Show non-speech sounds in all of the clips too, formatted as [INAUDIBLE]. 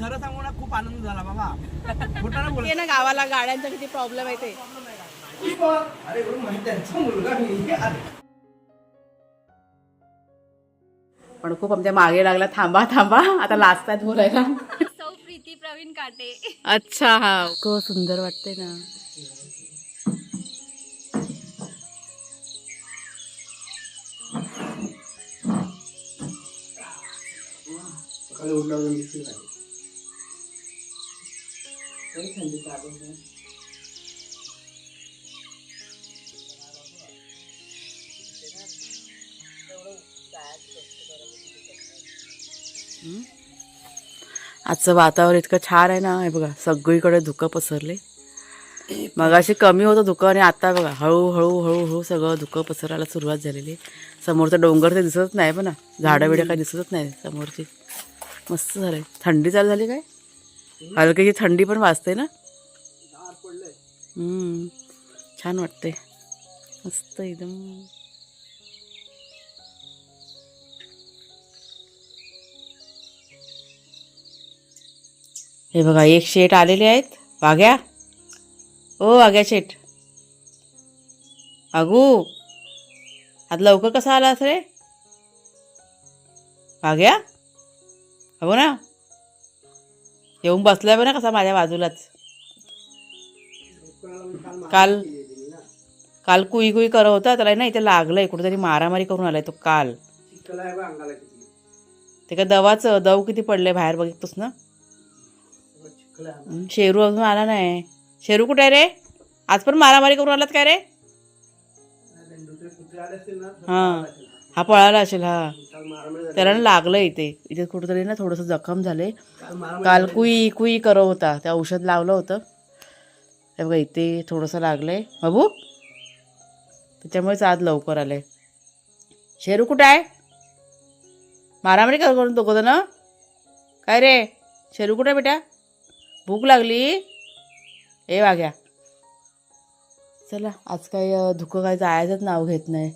खरं सांगू ना खूप आनंद झाला बाबा. खोटं नाही बोलत. ये ना गावाला गाड्यांचा किती प्रॉब्लेम आहे ते. अरे मुलगा. पण खूप आमच्या मागे लागला. थांबा थांबा. आता लाजतात बोलायला सौ प्रीती प्रवीण काटे. अच्छा हा. खूप सुंदर वाटते ना. सकाळी उठल्यावर आजचं वातावरण इतकं छान आहे ना हे बघा सगळीकडे धुकं पसरले. मगाशी कमी होतं धुकं आणि आता बघा हळूहळू हळूहळू सगळं धुकं पसरायला सुरुवात झालेली आहे. समोरचं डोंगर ते दिसतच नाही पण ना झाडं बिडं काही दिसतच नाही समोरची. मस्त झालंय. थंडी चालू झाली काय? हलकीची थंडी पण वाजते ना? हम्म, छान वाटते मस्त एकदम. हे बघा एक शेट आलेले आहेत. वाघ्या? ओ वाघ्या शेट. अगू आज लवकर कसा आलास रे? वाघ्या? अगो ना? येऊन बसलाय बघ ना कसा माझ्या बाजूलाच. काल काल कुई कुई करत होता त्याला ना इथे लागलंय कुठेतरी मारामारी करून आलाय तो काल. ते काय दवाचं दव किती पडले बाहेर बघतोस ना? शेरू अजून आला नाही. शेरू कुठे रे? आज पण मारामारी करून आलात काय रे? हा. हा पळाला असेल हा. त्याला ना लागलं इथे. इथे कुठेतरी ना थोडंसं जखम झाले काल काल कुई कुई करत होता. त्या औषध लावलं होतं. हे बघा इथे थोडंसं लागलंय. बाबू त्याच्यामुळेच आज लवकर आलंय. शेरू कुठं आहे? मारामारी का करून दोघं ना काय रे? शेरू कुठे बेटा? भूक लागली. ए वाघ्या. चला आज काही धुकं काय जायचंच नाव घेत नाही.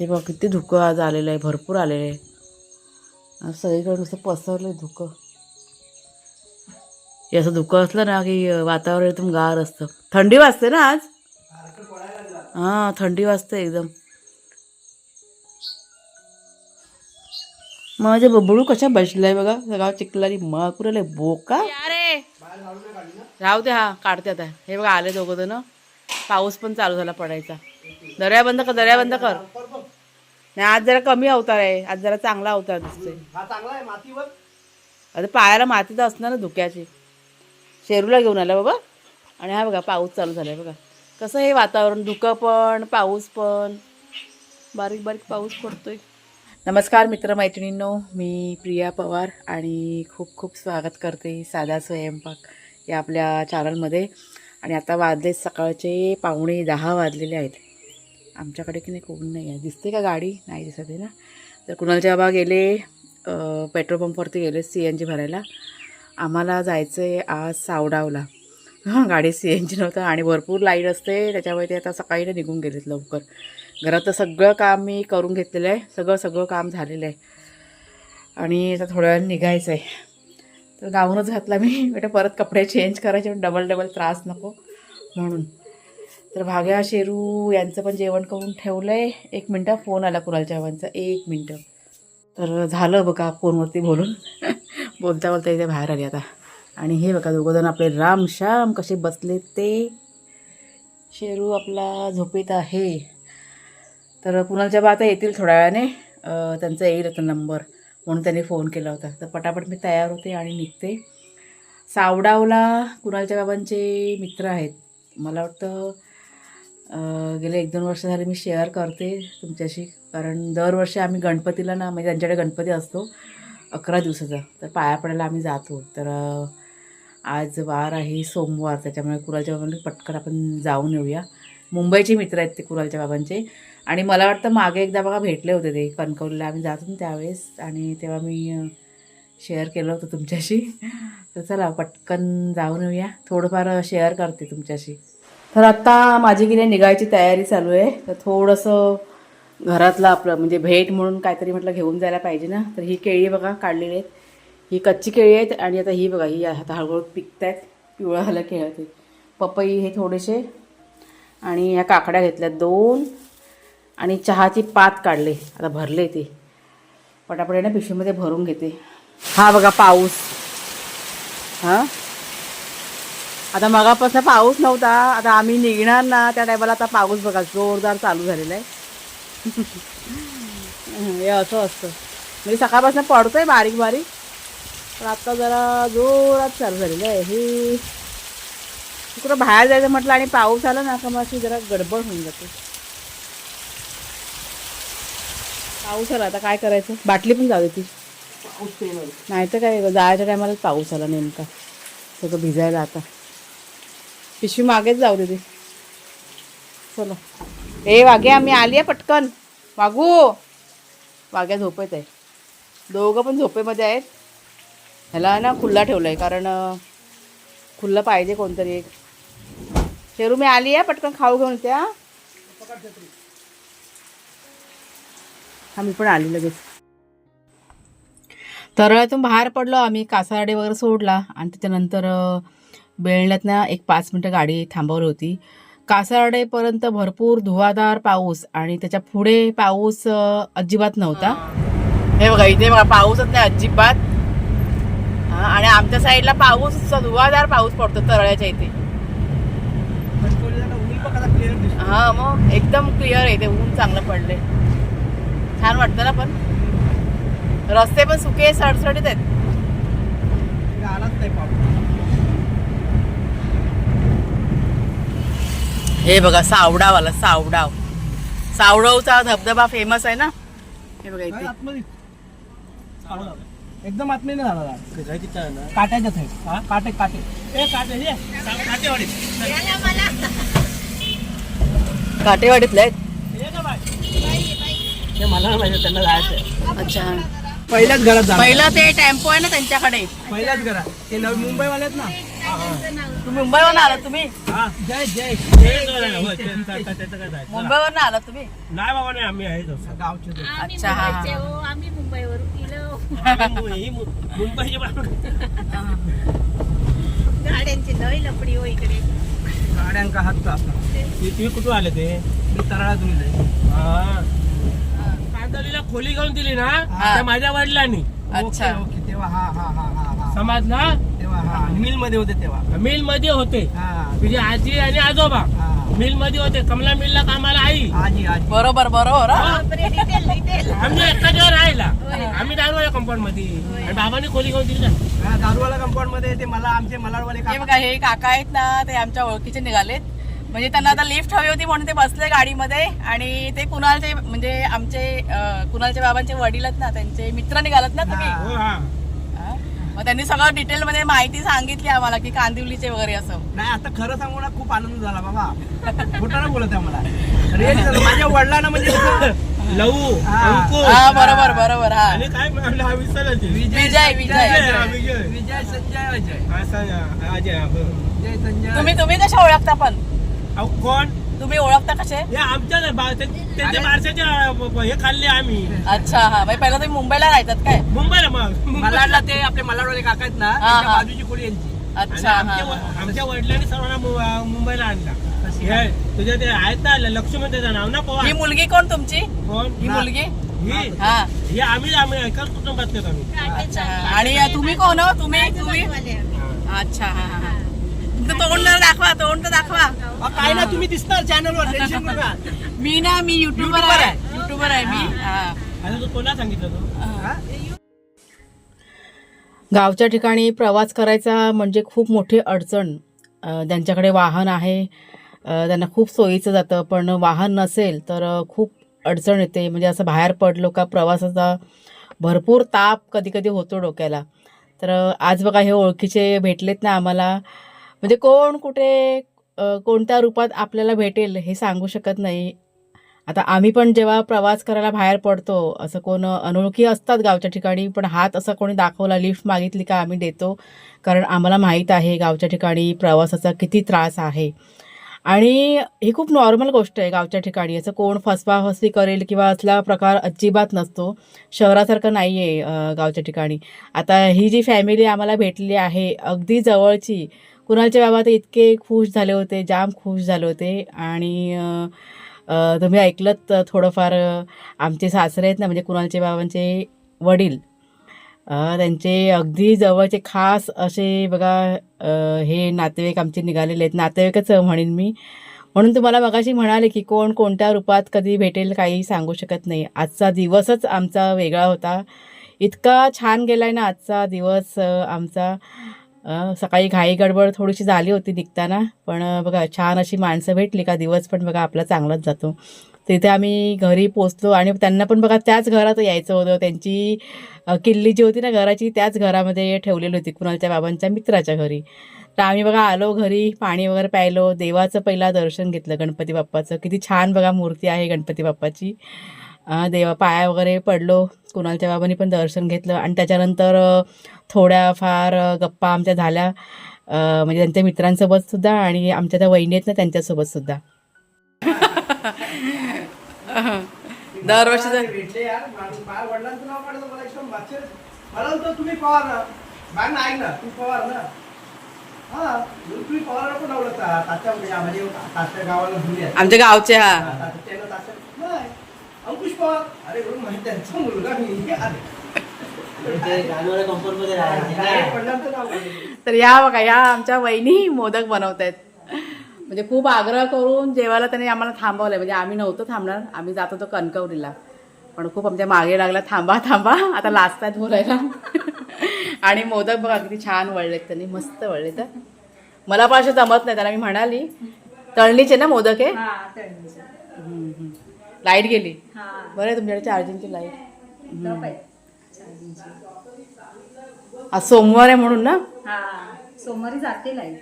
हे बघ किती धुकं आज आलेलं आहे भरपूर आलेलं आहे. सगळीकडे नुसतं पसरलं धुकं. हे असं धुकं असलं ना की वातावरण एकदम गार असतं. थंडी वाजते ना आज? हां थंडी वाजते एकदम. माझे बबडू कशा बसलाय बघा? सगळा चिखलारी मकुरले बोका? अरे राहू दे हा काढते आता. हे बघा आले दोघं जण. पाऊस पण चालू झाला पडायचा. दर्या बंद कर दर्या बंद कर. नाही आज जरा कमी अवतार आहे. आज जरा चांगला अवतार दिसतोय. हा चांगला आहे मातीवर? आता पायाला माती तर असणार ना धुक्याची. शेरूला घेऊन आला बाबा. आणि हा बघा पाऊस चालू झालाय बघा. कसं हे वातावरण? धुकं पण पाऊस पण. बारीक बारीक पाऊस पडतोय. नमस्कार मित्रमैत्रिणींनो मी प्रिया पवार आणि खूप खूप स्वागत करते साधा स्वयंपाक या आपल्या चॅनलमध्ये आणि आता वाजले सकाळचे पावणे दहा वाजलेले आहेत. आमच्याकडे की नाही कोण नाही आहे. दिसते का गाडी? नाही दिसत आहे ना. तर कुणालच्या बाबा गेले पेट्रोल पंपवरती गेले सी एन जी भरायला. आम्हाला जायचं आहे आज सावडावला. हां गाडी सी एन जी नव्हतं आणि भरपूर लाइट असते. त्याच्यामुळे ते आता सकाळी निघून गेलेत लवकर. घरातलं सगळं काम मी करून घेतलेलं आहे. सगळं सगळं काम झालेलं आहे. आणि आता थोड्या वेळ निघायचं आहे. तर गाऊनच घातला मी. बेटा परत कपडे चेंज करायचे. डबल डबल त्रास नको. म्हणून. तर भाग्या शेरू यांचं पण जेवण करून ठेवलं आहे एक मिनटं फोन आला कुणालच्या बाबांचा एक मिनटं. तर झालं बघा फोनवरती बोलून. [LAUGHS] बोलता बोलता इथे बाहेर आली आता. आणि हे बघा दोघंजण आपले राम श्याम कसे बसले ते. शेरू आपला झोपेत आहे. तर कुणालच्या बा आता येतील थोड्या वेळाने. त्यांचा येईल आता नंबर म्हणून त्यांनी फोन केला होता. तर पटापट मी तयार होते आणि निघते. सावडावला कुणालच्या बाबांचे मित्र आहेत. मला वाटतं गेले एक दोन वर्ष झाले मी शेअर करते तुमच्याशी. कारण दरवर्षी आम्ही गणपतीला ना म्हणजे त्यांच्याकडे गणपती असतो अकरा दिवसाचा तर पाया पडायला आम्ही जातो. तर आज वार आहे सोमवार त्याच्यामुळे कुरालच्या बाबांकडे पटकन आपण जाऊन येऊया. मुंबईचे मित्र आहेत ते कुरालच्या बाबांचे. आणि मला वाटतं मागे एकदा बघा भेटले होते ते कणकवलीला आम्ही जात होतो ना त्यावेळेस. आणि तेव्हा मी शेअर केलं होतं तुमच्याशी. तर चला पटकन जाऊन येऊया. थोडंफार शेअर करते तुमच्याशी. तर आत्ता माझी की नाही निघायची तयारी चालू आहे. तर थोडंसं घरातलं आपलं म्हणजे भेट म्हणून काहीतरी म्हटलं घेऊन जायला पाहिजे ना. तर ही केळी बघा काढलेली आहेत. ही कच्ची केळी आहेत आणि आता ही बघा ही आता हळूहळू पिकत आहेत पिवळं झालं केळं ते. पपई हे थोडेसे आणि ह्या काकड्या घेतल्या दोन. आणि चहाची पात काढले. आता भरले ते. पटापट ना पिशवीमध्ये भरून घेते. हा बघा पाऊस. हां? आता मगापासून पाऊस नव्हता. आता आम्ही निघणार ना त्या टायमाला आता पाऊस बघा जोरदार चालू झालेला आहे. [LAUGHS] हे असं असतं. म्हणजे सकाळपासून पडतोय बारीक बारीक पण आता जरा जोरात चालू झालेलं आहे. हे कुठं बाहेर जायचं म्हटलं आणि पाऊस आला ना का मग जरा गडबड होऊन जाते. पाऊस आला आता काय करायचं? बाटली पण जाऊ ती. नाही. तर काय जायच्या टायमाला पाऊस आला नेमका. सगळं भिजायला आता. पिशवी मागेच जाऊ दे ती. चलो. ए वाघ्या आम्ही आली आहे पटकन. वागू वाघ्या झोपेत आहे. दोघं पण झोपेमध्ये आहेत. ह्याला ना खुल्ला ठेवला आहे कारण खुल्लं पाहिजे कोणतरी एक. शेरू मी आली आहे पटकन खाऊ घेऊन त्या आम्ही पण आली लगेच. तरळ्यातून बाहेर पडलो आम्ही कासारडे वगैरे सोडला. आणि त्याच्यानंतर बेळण्यातनं एक पाच मिनटं गाडी थांबवली होती. कासारडेपर्यंत भरपूर धुवाधार पाऊस आणि त्याच्या पुढे पाऊस अजिबात नव्हता. हे बघा इथे बघा पाऊसच नाही अजिबात. आणि आमच्या साईडला पाऊस धुवाधार पाऊस पडतो तरळ्याच्या इथे. हा मग एकदम क्लिअर आहे ते ऊन चांगलं पडले छान वाटतं ना पण? रस्ते पण सुके सडसडीत आहेत. नाही पाऊस हे बघा सावडावाला सावडाव. सावडवचा धबधबा फेमस आहे ना? हे बघा इथे? आला. एकदम आतमध्ये नाही झाला काट्याच्याच आहे हा? काटे काटे. ए काटे ये. काटेवाडी काटेवाडीतले आहेत? मला नाही माहिती त्यांना जायचं अच्छा. पहिल्याच घरात झालं पहिलं ते टेम्पो आहे ना त्यांच्याकडे. पहिल्याच घरात. ते नवी मुंबईवाले आहेत ना. तुम्ही मुंबईवरून आलात तुम्ही जय जय मुंबईवरून आलात तुम्ही नाही बाबा नाही आम्ही आहे. अच्छा. आम्ही मुंबईवरून गेलो आम्ही मु- मुंबईची बाजू गाड्यांची लय लपडी हो इकडे गाड्यांका हात तुम्ही कुठून आले ते मी तराळातून. हा. खोली घेऊन दिली ना. त्या माझ्या वडिलांनी अच्छा. ओके. तेव्हा हा हा हा हा हा. समाजला? तेव्हा हा मिलमध्ये होते तेव्हा. मिलमध्ये होते. हा. तुझी आजी आणि आजोबा. हा. मिलमध्ये होते. कमला मिलला कामाला आई? आजी आजी. बरोबर बरोबर हा. आम्ही एका जेव्हा राहिला आम्ही दारूवाल्या कंपाऊंडमध्ये. आणि बाबांनी खोली घेऊन दिली ना. हा, दारूवाला कंपाऊंडमध्ये ते मला आमचे मलाडवाले हे काका बघा हे काका आहेत ना ते आमच्या ओळखीचे निघालेत. म्हणजे त्यांना आता लिफ्ट हवी होती म्हणून ते बसले गाडीमध्ये आणि ते कुणालचे म्हणजे आमचे अं, कुणालच्या बाबांचे वडील आहेत ना त्यांचे मित्र निघालात ना तुम्ही? हो? मग त्यांनी सगळं डिटेल मध्ये माहिती सांगितली आम्हाला की कांदिवलीचे वगैरे असं. नाही आता खरं सांगू ना खूप आनंद झाला बाबा. खोटं ना बोलत आहे मला. माझ्या वडिलांना म्हणजे लहू हा. हा बरोबर बरोबर हा. काय म्हणलं हा. विजय विजय विजय विजय संजय अजय अजय तुम्ही तुम्ही कशा ओळखता पण? अहो, कोण? तुम्ही ओळखता कसे? हे आमच्या त्यांच्या बारशाच्या हे खाल्ले आम्ही. अच्छा हा. म्हणजे पहिला तुम्ही मुंबईला राहतात काय? मुंबईला मग मलाडला ते आपले मलाडवाले काका आहेत ना हा, त्यांच्या हा. बाजूची खोली यांची. आणि अच्छा हा आमच्या हा. व- आमच्या वडिलांनी सर्वांना मु- मुंबईला आणला. हे तुझ्या ते आहेत ना लक्ष्मण त्याचं नाव ना ही पवार मुलगी कोण तुमची? कोण? ही. मुलगी? ही. हा. ही. आम्ही आम्ही एकाच कुटुंबात येतो आम्ही? अच्छा आणि तुम्ही कोण हो? तुम्ही? तुम्ही? अच्छा हा हा हा. तुमचं तोंड दाखवा तोंड तर दाखवा. काय ना तुम्ही दिसणार चॅनलवर टेन्शन नका. [LAUGHS] मी ना मी युट्यूबर YouTuber आहे. युट्यूबर आहे मी. हा. तू कोणा सांगितलं तू? हा? गावच्या ठिकाणी प्रवास करायचा म्हणजे खूप मोठी अडचण. अ, ज्यांच्याकडे वाहन आहे अ, त्यांना खूप सोयीचं जातं. पण वाहन नसेल तर अ, खूप अडचण येते. म्हणजे असं बाहेर पडलो का प्रवासाचा भरपूर ताप कधी कधी होतो डोक्याला. तर अ, आज बघा हे ओळखीचे भेटलेत ना आम्हाला. म्हणजे कोण कुठे कोणत्या रूपात आपल्याला भेटेल हे सांगू शकत नाही. आता आम्ही पण जेव्हा प्रवास करायला बाहेर पडतो असं कोण अनोळखी असतात गावच्या ठिकाणी पण हात असा कोणी दाखवला लिफ्ट मागितली का आम्ही देतो. कारण आम्हाला माहीत आहे गावच्या ठिकाणी प्रवासाचा किती त्रास आहे. आणि ही खूप नॉर्मल गोष्ट आहे गावच्या ठिकाणी. असं कोण फसवाफसवी करेल किंवा असला प्रकार अजिबात नसतो. शहरासारखं नाही आहे गावच्या ठिकाणी. आता ही जी फॅमिली आम्हाला भेटलेली आहे अगदी जवळची कुणालच्या बाबा तर इतके खुश झाले होते जाम खुश झाले होते. आणि तुम्ही ऐकलंत तर थोडंफार आमचे सासरे आहेत ना म्हणजे कुणालचे बाबांचे वडील त्यांचे अगदी जवळचे खास असे बघा हे नातेवाईक आमचे निघालेले आहेत. नातेवाईकच म्हणेन मी. म्हणून तुम्हाला मगाशी म्हणाले की कोण कोणत्या रूपात कधी भेटेल काही सांगू शकत नाही. आजचा दिवसच आमचा वेगळा होता. इतका छान गेला आहे ना आजचा दिवस आमचा. सकाळी घाई गडबड थोडीशी झाली होती निघताना पण बघा छान अशी माणसं भेटली का दिवस पण बघा आपला चांगलाच जातो. तिथे आम्ही घरी पोचलो आणि त्यांना पण बघा त्याच घरात यायचं होतं. त्यांची किल्ली जी होती ना घराची त्याच घरामध्ये ठेवलेली होती कुणालच्या बाबांच्या मित्राच्या घरी. तर आम्ही बघा आलो घरी पाणी वगैरे प्यायलो. देवाचं पहिला दर्शन घेतलं गणपती बाप्पाचं. किती छान बघा मूर्ती आहे गणपती बाप्पाची. देवा पाया वगैरे पडलो. कुणालच्या बाबांनी पण दर्शन घेतलं. आणि त्याच्यानंतर अ, थोड्याफार अ, गप्पा आमच्या झाल्या. म्हणजे त्यांच्या मित्रांसोबत सुद्धा आणि आमच्या त्या वहिनी आहेत ना त्यांच्यासोबत सुद्धा. दरवर्षी हा तात्या म्हणजे तात्या गावाला मुली आहेत आमच्या गावचे हा. अंकुश पवार अरे एवढं माहिती त्यांचा मुलगा मी. काढलं. तर या बघा या आमच्या वहिनी मोदक बनवत आहेत. म्हणजे खूप आग्रह करून जेवायला त्यांनी आम्हाला थांबवलंय. म्हणजे आम्ही नव्हतो थांबणार आम्ही जात होतो कणकवलीला. पण खूप आमच्या मागे लागला थांबा थांबा. आता लाजतात बोलायला. आणि मोदक बघा किती छान वळलेत त्यांनी मस्त वळले तर मला पण असे जमत नाही त्याला मी म्हणाली. तळणीचे ना मोदक आहे. लाइट गेली. बरं आहे तुमच्याकडे चार्जिंगची लाइट. आज सोमवार आहे म्हणून ना? हा. सोमवारी जाते लाइट.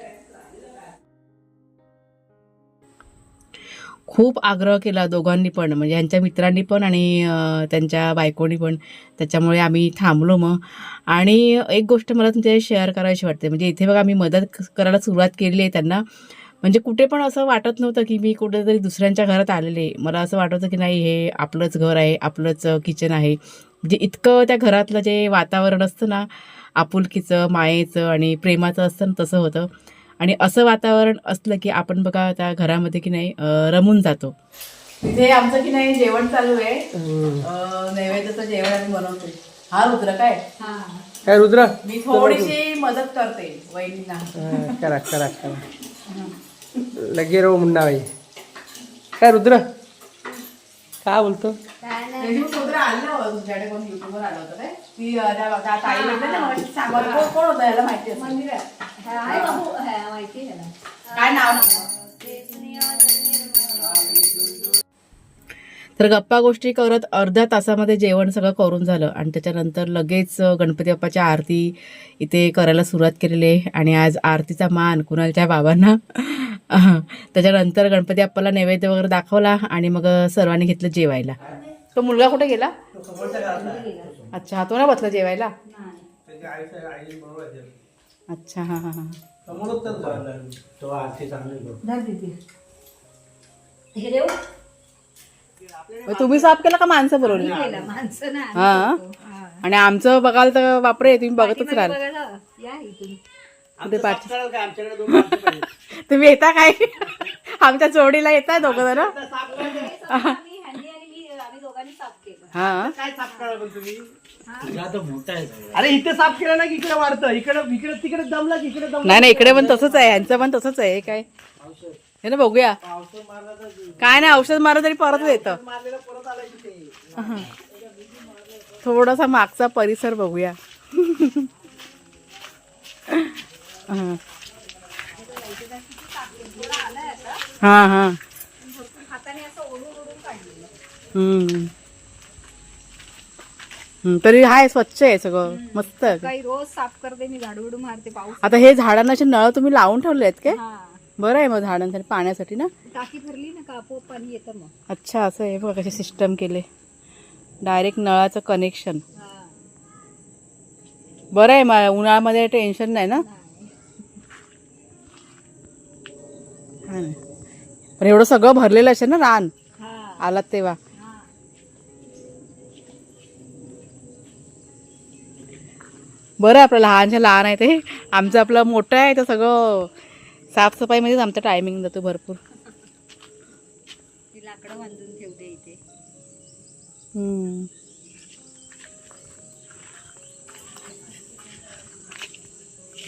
खूप आग्रह केला दोघांनी पण म्हणजे यांच्या मित्रांनी पण आणि त्यांच्या बायकोनी पण. त्याच्यामुळे आम्ही थांबलो मग. आणि एक गोष्ट मला तुमच्याशी शेअर करायची वाटते म्हणजे इथे बघा मी मदत करायला सुरुवात केली आहे त्यांना. म्हणजे कुठे पण असं वाटत नव्हतं की मी कुठेतरी दुसऱ्यांच्या घरात आलेले मला असं वाटत होतं की नाही हे आपलंच घर आहे आपलंच किचन आहे. म्हणजे इतकं त्या घरातलं जे वातावरण असतं ना आपुलकीचं मायेचं आणि प्रेमाचं असतं ना तसं होतं. आणि असं वातावरण असलं की आपण बघा त्या घरामध्ये की नाही रमून जातो. तिथे आमचं की नाही जेवण चालू आहे. नैवेद्याचं जेवण आम्ही बनवतोय. हा रुद्र काय? काय रुद्र. मी थोडीशी मदत करते वहिनींना. हा, करा करा करा. लगे रो मुन्ना भाई। काय रुद्र? काय बोलतो? तर गप्पा गोष्टी करत अर्ध्या तासामध्ये जेवण सगळं करून झालं. आणि त्याच्यानंतर लगेच गणपती बाप्पाच्या आरती इथे करायला सुरुवात केलेली आहे. आणि आज आरतीचा मान कुणालच्या बाबांना. [LAUGHS] त्याच्यानंतर गणपती बाप्पाला नैवेद्य वगैरे दाखवला आणि मग सर्वांनी घेतलं जेवायला. तो मुलगा कुठे गेला? अच्छा तो ना बसला जेवायला? अच्छा हां हां हां. हे तुम्ही साफ केला का माणसं ना हा? आणि आमचं बघाल तर बापरे तुम्ही बघतच राहाल. पाठ. [LAUGHS] तुम्ही येता काय? [LAUGHS] आमच्या जोडीला येताय दोघं जण? आम्ही हॅन्डी आणि मी आम्ही दोघांनी साफ केलं. हा. काय साफ करा पण तुम्ही? अरे इथे साफ केलं ना की इकडे वाढतं. इकडे इकडे तिकडे दमला की इकडे दमला. नाही नाही इकडे पण तसंच आहे. यांचं पण तसंच आहे. हे काय? हे ना बघूया. काय नाही औषध मारलं तरी परत येतं. मारलेलं परत आलं तिथे थोडासा मागचा परिसर बघूया. [LAUGHS] हा हा. तरी हाय स्वच्छ आहे सगळं. मस्त. काही रोज साफ करते मी झाडू मारते पाऊस आता हे झाडांना असे नळ तुम्ही लावून ठेवले आहेत काय? हा. बरं आहे मग झाडांसाठी पाण्यासाठी ना? टाकी भरली ना का आपोआप पाणी येतं मग. अच्छा असं आहे. बघा कसे सिस्टम केले. डायरेक्ट नळाचं कनेक्शन बरं आहे मग उन्हाळ्यामध्ये टेन्शन नाही ना? पण एवढं सगळं भरलेलं असेल ना रान? आलात तेव्हा. बरं आपलं लहानच्या लहान आहे ते. आमचं आपलं मोठं आहे तर सगळं साफसफाईमध्येच आमचा टायमिंग जातो भरपूर. लाकडं बांधून ठेवते इथे.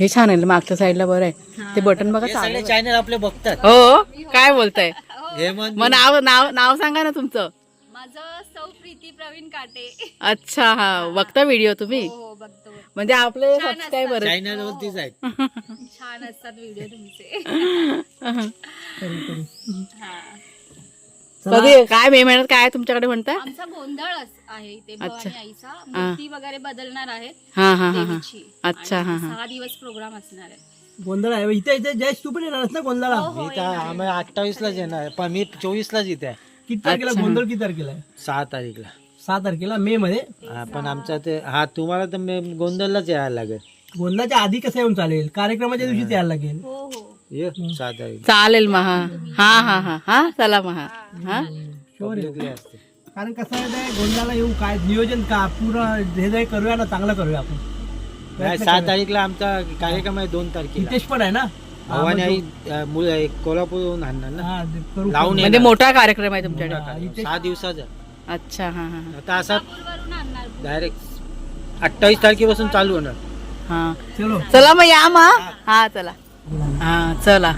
हे छान आहे मागच्या साईडला बरं आहे. ते बटन बघा चालू आहे. चॅनल आपले बघतात. हो काय बोलताय? हे. मग नाव नाव नाव सांगा ना तुमचं. माझं सौ प्रीती प्रवीण काटे. अच्छा हा. बघता व्हिडिओ तुम्ही? हो बघतो. म्हणजे आपले सबस्क्रायबर चॅनल वरतीच आहेत. [LAUGHS] छान असतात व्हिडिओ तुमचे. [LAUGHS] हा. कधी काय मे महिन्यात काय तुमच्याकडे म्हणता आमचा गोंधळ अस- आहे इथे अच्छा. भवानी आईचा. मूर्ती वगैरे बदलणार आहे हा हा हा हा. देवीची. अच्छा, आणि हा, हा. सहा दिवस प्रोग्राम असणार आहे. गोंधळ आहे. इथे इथे जयेश तू पण येणारच ना गोंधळा हो, मी तर आम्ही अठ्ठावीस लाच येणार पण मी चोवीस लाच इथे आहे. किती तारखेला गोंधळ किती तारखेला आहे? सहा तारीखला. सहा तारखेला मे मध्ये? हा, पण आमचा ते हा तुम्हाला तर मे- गोंधळलाच यायला लागेल. गोंधळाच्या आधी कसं येऊन चालेल? कार्यक्रमाच्या दिवशी यायला लागेल. हो हो. ये तारीख चालेल मग हा हा हा हा हा? चला मग हा असते. कारण कसं आहे ते गोंधळाला येऊ काय नियोजन का? पूर्ण हे जे करूया ना चांगलं करूया आपण. नाही, सहा तारीखला आमचा कार्यक्रम आहे दोन तारखेला. हितेश पण आहे ना? भवानी आई अं, मुलं एक कोल्हापूरहून आणणार ना? हा ते करू लावून म्हणजे येणार. मोठा कार्यक्रम आहे तुमच्याकडे. हा, हितेश सहा दिवसाचा. अच्छा हा हा आता असा डायरेक्ट अठ्ठावीस तारखेपासून चालू होणार. हा. चलो. चला मग या मग हा चला. हा चला.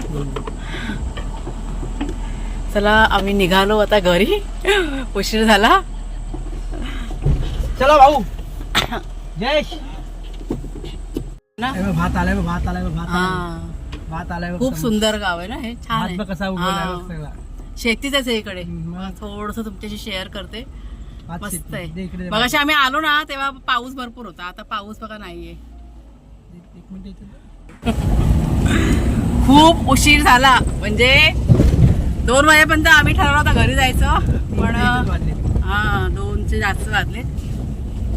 चला आम्ही निघालो आता घरी. उशीर झाला. चला भाऊ. जयेश. ना? भात आलाय भात आलाय भात आलाय. हा भात. खूप सुंदर गाव आहे ना हे? छान कसा हा. शेतीच आहे इकडे. थोडस तुमच्याशी शेअर करते. भात मस्त शेती. दे आहे इकडे दे मग अशी आम्ही आलो ना तेव्हा पाऊस भरपूर होता. आता पाऊस बघा नाहीये. एक मिनिट इथे. खूप उशीर झाला. म्हणजे दोन वाजेपर्यंत आम्ही ठरवलं होतं घरी जायचं पण. हा दोनचे जास्त वाजले.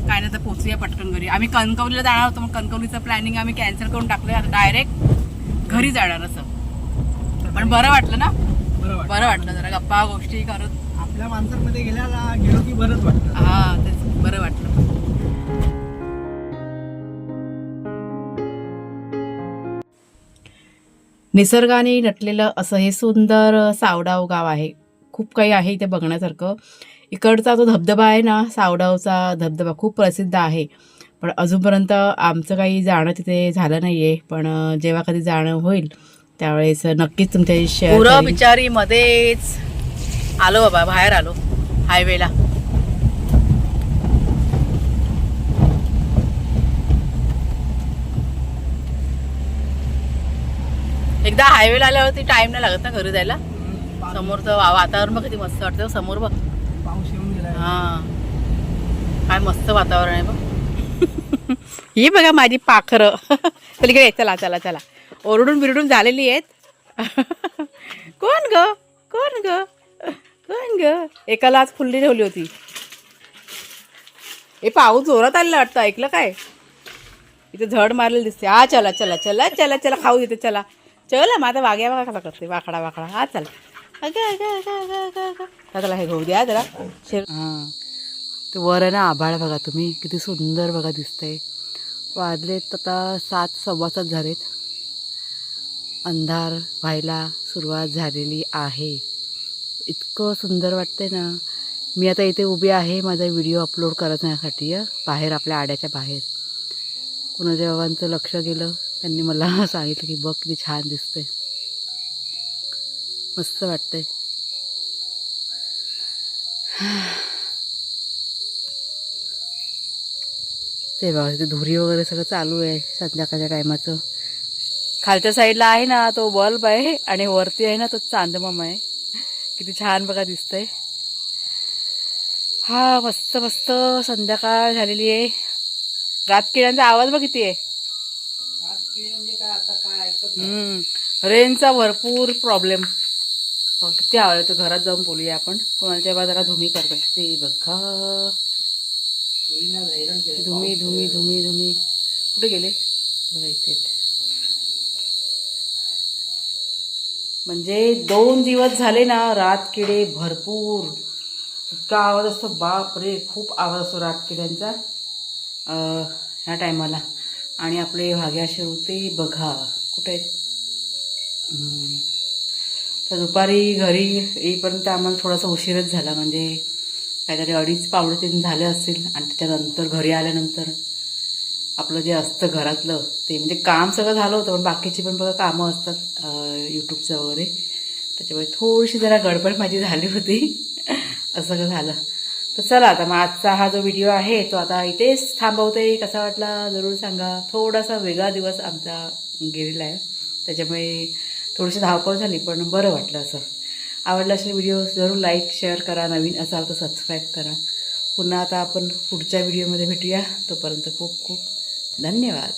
काय नाही तर पोचूया पटकन घरी. आम्ही कणकवलीला जाणार होतो मग कणकवलीचं प्लॅनिंग आम्ही कॅन्सल करून टाकलं आता डायरेक्ट घरी जाणार असं. पण बरं वाटलं ना? बरं वाटलं. वाटलं जरा गप्पा गोष्टी करत. आपल्या माणसांमध्ये गेल्याला गेलो की बरंच वाटतं. हा तेच बरं वाटलं. निसर्गाने नटलेलं असं हे सुंदर सावडाव गाव आहे. खूप काही आहे इथे बघण्यासारखं. इकडचा जो धबधबा आहे ना सावडावचा धबधबा खूप प्रसिद्ध आहे. पण अजूनपर्यंत आमचं काही जाणं तिथे झालं नाही आहे पण जेव्हा कधी जाणं होईल त्यावेळेस नक्कीच तुमच्याशी शेअर पुरं बिचारी मध्येच आलो बाबा बाहेर आलो. हायवेला एकदा हायवेला आल्यावरती टाइम नाही लागत ना घरी जायला. समोरचं वा- वातावरण बघ किती मस्त वाटतं समोर बघ. पाऊस येऊन गेलाय. हा. काय मस्त वातावरण आहे बघ. [LAUGHS] ही बघा माझी पाखरं. [LAUGHS] ये, चला चला चला. ओरडून बिरडून झालेली आहेत. [LAUGHS] कोण ग? कोण ग? कोण ग? एकाला आज फुल्ली ठेवली होती. हे पाऊस जोरात आलेला वाटतं ऐकलं काय? इथे झड मारलेली दिसते. हा चला चला चला चला चला खाऊ देते चला. चल माझा वाग्या बघा कसा करते वाकडा वाकडा. हा चला. अगं अगं अगं अगं अगं त्याला हे घेऊ द्या जरा. शेर हां. ते वर आहे ना आभाळ बघा तुम्ही किती सुंदर बघा दिसतंय. वाजलेत आता सात सव्वा सात झालेत. अंधार व्हायला सुरुवात झालेली आहे. इतकं सुंदर वाटतंय ना. मी आता इथे उभी आहे माझा व्हिडिओ अपलोड करण्यासाठी बाहेर आपल्या आड्याच्या बाहेर. कुणाच्या बाबांचं लक्ष गेलं त्यांनी मला [LAUGHS] सांगितलं की बघ किती छान दिसते मस्त वाटते [SIGHS] ते बघा तिथे धुरी वगैरे सगळं चालू आहे संध्याकाळच्या टायमाचं. खालच्या साईडला आहे ना तो बल्ब आहे आणि वरती आहे ना तो चांदमाम आहे. किती छान बघा दिसतंय. हा मस्त मस्त संध्याकाळ झालेली आहे. रातकिड्यांचा आवाज बघ किती आहे. हम्म. रेंजचा भरपूर प्रॉब्लेम किती आवाज येतो घरात जाऊन बोलूया आपण. कोणाच्या बाजारा धुमी करतात ते बघा. धुमी धुमी धुमी धुमी. कुठे गेले? बघा इथे. म्हणजे दोन दिवस झाले ना रात किडे भरपूर. इतका आवाज असतो. बाप रे खूप आवाज असतो रात किड्यांचा ह्या टायमाला आणि आपले भाग्या होते बघा. कुठे आहेत? तर दुपारी घरी येईपर्यंत आम्हाला थोडासा उशीरच झाला. म्हणजे काहीतरी अडीच पावडे तीन झाले असतील. आणि त्याच्यानंतर घरी आल्यानंतर आपलं जे असतं घरातलं ते म्हणजे काम सगळं झालं होतं. पण बाकीची पण बघा कामं असतात यूट्यूबचं वगैरे. त्याच्यामुळे थोडीशी जरा गडबड माझी झाली होती. [LAUGHS] असं झालं. तर चला आता मग आजचा हा जो व्हिडिओ आहे तो आता इथेच थांबवते. कसा वाटला? जरूर सांगा. थोडासा वेगळा दिवस आमचा गेलेला आहे. त्याच्यामुळे थोडीशी धावपळ झाली पण बरं वाटलं असं. आवडला असेल व्हिडिओ जरूर लाईक शेअर करा. नवीन असाल तर सबस्क्राईब करा. पुन्हा आता आपण पुढच्या व्हिडिओमध्ये भेटूया. तोपर्यंत खूप खूप धन्यवाद.